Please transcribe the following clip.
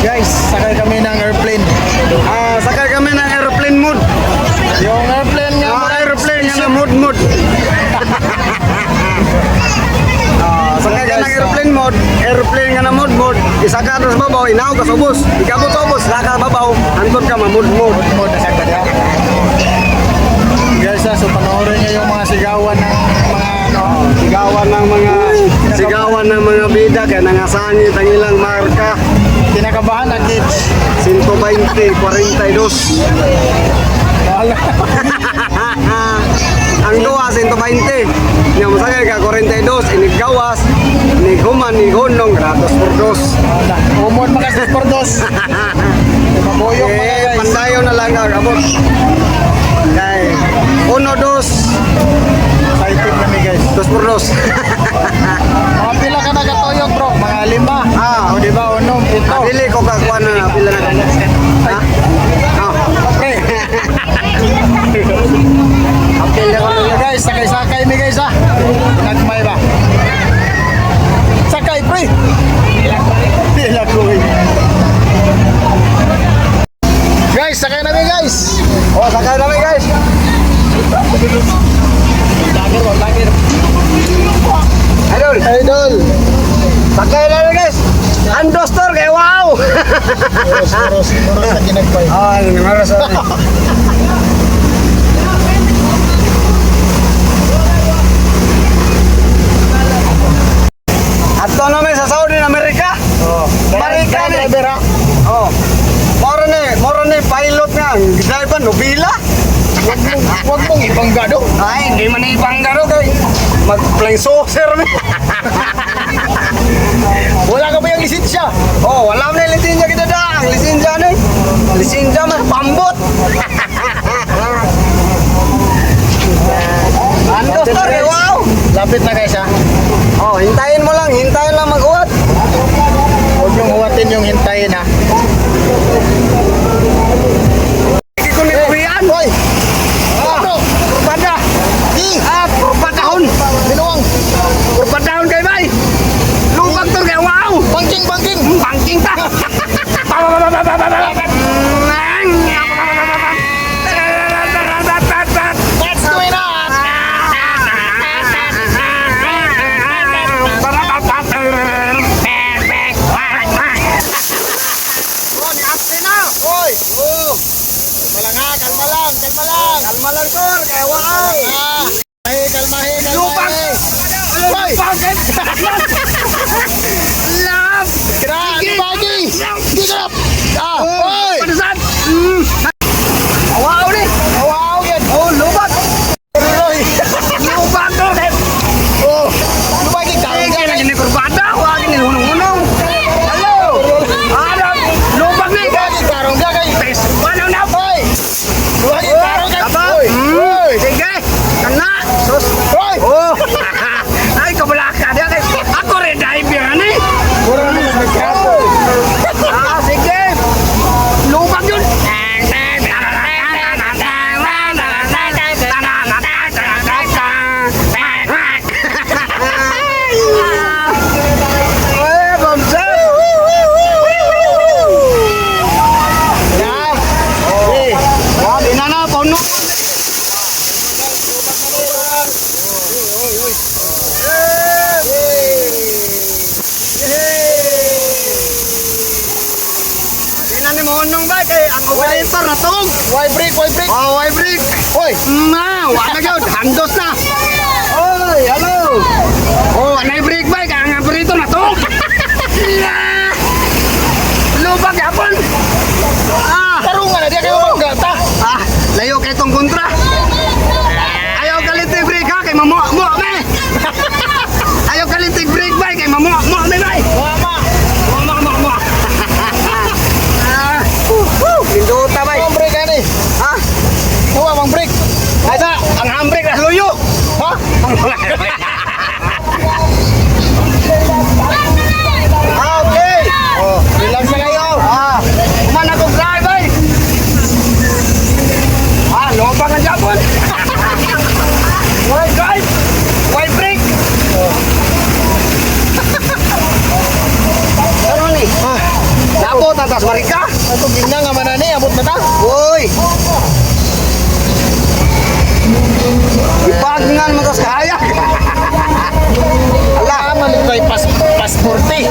Guys, sakay kami ng airplane. Ah, sakay kami ng aeroplane mode. Yung airplane nga Ah, aeroplane nga mode mode. Ah, sakay ka ng aeroplane mode, aeroplane nga na mode mode. Isa ka sa babaw, inaw ka sa ubos. Ikabot sa ubos, naka babaw, andot ka ma mode mode. mode. Guys, ah, so panoorin niyo yung mga sigawan ng mga ano. Sigawan ng mga sigawan ng mga bida kaya nangasangit ang ilang marka. Kinakabahan na kids. 120, 42. Wala. ang duwa 120. Nga masakay ka 42, inig gawas, inig human, inig hunong, gratos por dos. Umod makasis por dos. Mabuyok mga Eh, guys. pandayo na lang ka, abot. Kay, uno, dos, Excited kami guys. dos por dos. Mga pila ka nagatuyok bro? Mga lima. Ah. O di ba? Uno, ito. Dili ko kakuha na, pila na ka. Ha? Ah. Pre. Okay, na ko na. guys, sakay-sakay mi guys ha. Nagmay ba? Sakay pre. Pila ko eh. Guys, sakay na mi guys. Oh, sakay na may guys. Lager ko, lager. Idol, Idol. sakay na may guys. Ando store kay wow. Oros, oros, oros sa ginagpay. Ah, ang oras na. Ato na may sa Saudi Amerika. Oh. Balikan eh. driver ha. Oh. Moro ni, moro ni pilot Driver nobila. Huwag mong, huwag mong ibanggado. Ay, hindi man ibang garo kay mag-flying saucer mi. Wala ka ba yung lisensya? Oh, wala man yung lisensya kita da. Ang lisensya ni. Lisensya man pambot. Ando kay wow. Lapit na guys ha. Oh, hintayin mo lang, hintayin lang mag-uwat. Huwag yung huwatin yung hintayin ha. Lang, kalma lang! kalma lang tol, kay wow. Ah! Kalmahe, kalmahe, Lupang. kalmahe! Hoy! Bakit? Love. Grabe, bagi! Get up! Ah! Oh, Hoy! Na na, pauno. Di na ni mohonong ba kay ang operator na tong. Why break? Why break? Oh, why break? Hoy! Ma, wala gyud, handos na. Oy, hello. Oh, anay okay. Oh, relax na. Ah. Kumana kong driver. Ah, lopang ang Japon. Alright, guys. White. Oh. Ano ni? Ah. Dapat atas dengan mga kaya. Ala, maligay pas pasporte.